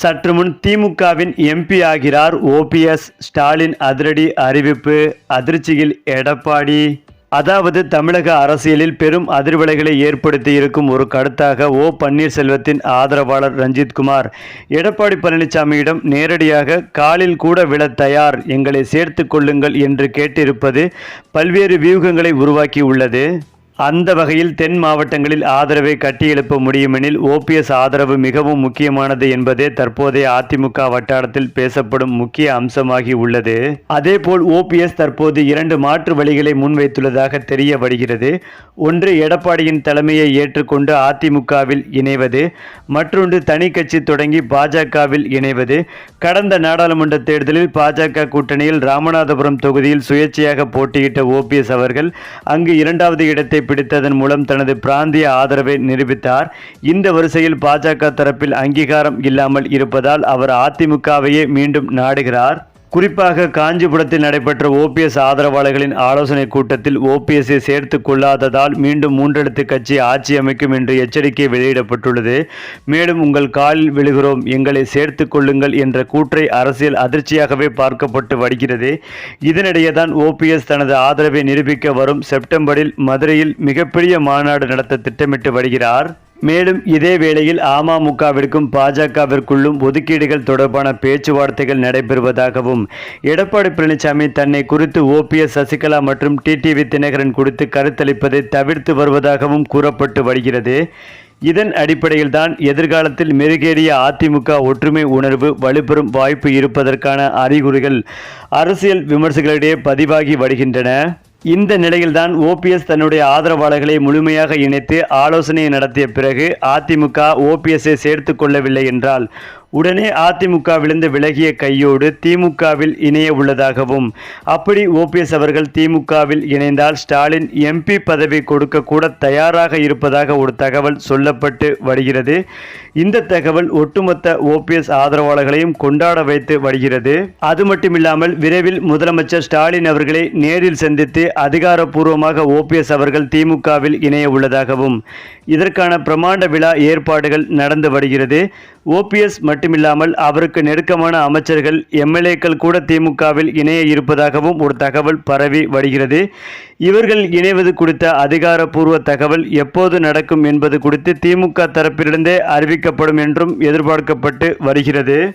சற்று முன் திமுகவின் எம்பி ஆகிறார் ஓபிஎஸ் ஸ்டாலின் அதிரடி அறிவிப்பு. அதிர்ச்சியில் எடப்பாடி. அதாவது தமிழக அரசியலில் பெரும் அதிர்வலைகளை ஏற்படுத்தி இருக்கும் ஒரு கருத்தாக ஓ பன்னீர்செல்வத்தின் ஆதரவாளர் ரஞ்சித்குமார் எடப்பாடி பழனிசாமியிடம் நேரடியாக காலில் கூட விழ தயார். எங்களை சேர்த்து கொள்ளுங்கள் என்று கேட்டிருப்பது பல்வேறு வியூகங்களை உருவாக்கியுள்ளது. அந்த வகையில் தென் மாவட்டங்களில் ஆதரவை கட்டியெழுப்ப முடியுமெனில் ஓபிஎஸ் ஆதரவு மிகவும் முக்கியமானது என்பதே தற்போதைய அதிமுக வட்டாரத்தில் பேசப்படும் முக்கிய அம்சமாகி உள்ளது. அதேபோல் ஓபிஎஸ் தற்போது இரண்டு மாற்று வழிகளை முன்வைத்துள்ளதாக தெரிய வருகிறது. ஒன்று எடப்பாடியின் தலைமையை ஏற்றுக்கொண்டு அதிமுகவில் இணைவது மற்றொன்று தனி கட்சி தொடங்கி பாஜகவில் இணைவது. கடந்த நாடாளுமன்ற தேர்தலில் பாஜக கூட்டணியில் ராமநாதபுரம் தொகுதியில் சுயேட்சையாக போட்டியிட்ட ஓபிஎஸ் அவர்கள் அங்கு இரண்டாவது இடத்தை பிடித்ததன் மூலம் தனது பிராந்திய ஆதரவை நிரூபித்தார். இந்த வரிசையில் பாஜக தரப்பில் அங்கீகாரம் இல்லாமல் இருப்பதால் அவர் அதிமுகவையே மீண்டும் நாடுகிறார். குறிப்பாக காஞ்சிபுரத்தில் நடைபெற்ற ஓபிஎஸ் ஆதரவாளர்களின் ஆலோசனை கூட்டத்தில் ஓபிஎஸ்ஐ சேர்த்து கொள்ளாததால் மீண்டும் மூன்றெழுத்து கட்சி ஆட்சி அமைக்கும் என்று எச்சரிக்கை வெளியிடப்பட்டுள்ளது. மேலும் உங்கள் காலில் விழுகிறோம் எங்களை சேர்த்து கொள்ளுங்கள் என்ற கூற்றை அரசியல் அதிர்ச்சியாகவே பார்க்கப்பட்டு வருகிறது. இதனிடையே தான் ஓபிஎஸ் தனது ஆதரவை நிரூபிக்க வரும் செப்டம்பரில் மதுரையில் மிகப்பெரிய மாநாடு நடத்த திட்டமிட்டு வருகிறார். மேலும் இதே வேளையில் அமமுகவிற்கும் பாஜகவிற்குள்ளும் ஒதுக்கீடுகள் தொடர்பான பேச்சுவார்த்தைகள் நடைபெறுவதாகவும் எடப்பாடி பழனிசாமி தன்னை குறித்து ஓபிஎஸ் சசிகலா மற்றும் டிடிவி தினகரன் குறித்து கருத்தளிப்பதை தவிர்த்து வருவதாகவும் கூறப்பட்டு வருகிறது. இதன் அடிப்படையில் தான் எதிர்காலத்தில் மெருகேறிய அதிமுக ஒற்றுமை உணர்வு வலுப்பெறும் வாய்ப்பு இருப்பதற்கான அறிகுறிகள் அரசியல் விமர்சகர்களிடையே பதிவாகி வருகின்றன. இந்த நிலையில்தான் ஓபிஎஸ் தன்னுடைய ஆதரவாளர்களை முழுமையாக இணைத்து ஆலோசனை நடத்திய பிறகு அதிமுக ஓபிஎஸ்ஸை சேர்த்து கொள்ளவில்லை என்றால் உடனே அதிமுகவிலிருந்து விலகிய கையோடு திமுகவில் இணைய உள்ளதாகவும் அப்படி ஓபிஎஸ் அவர்கள் திமுகவில் இணைந்தால் ஸ்டாலின் எம்பி பதவி கொடுக்க கூட தயாராக இருப்பதாக ஒரு தகவல் சொல்லப்பட்டு வருகிறது. இந்த தகவல் ஒட்டுமொத்த ஓபிஎஸ் ஆதரவாளர்களையும் கொண்டாட வைத்து வருகிறது. அது மட்டுமில்லாமல் விரைவில் முதலமைச்சர் ஸ்டாலின் அவர்களை நேரில் சந்தித்து அதிகாரப்பூர்வமாக ஓபிஎஸ் அவர்கள் திமுகவில் இணைய உள்ளதாகவும் இதற்கான பிரமாண்ட விழா ஏற்பாடுகள் நடந்து வருகிறது. ஓபிஎஸ் மட்டுமில்லாமல் அவருக்கு நெருக்கமான அமைச்சர்கள் எம்எல்ஏக்கள் கூட திமுகவில் இணைய இருப்பதாகவும் ஒரு தகவல் பரவி வருகிறது. இவர்கள் இணைவது குறித்த அதிகாரப்பூர்வ தகவல் எப்போது நடக்கும் என்பது குறித்து திமுக தரப்பிலிருந்தே அறிவிக்கப்படும் என்றும் எதிர்பார்க்கப்பட்டு வருகிறது.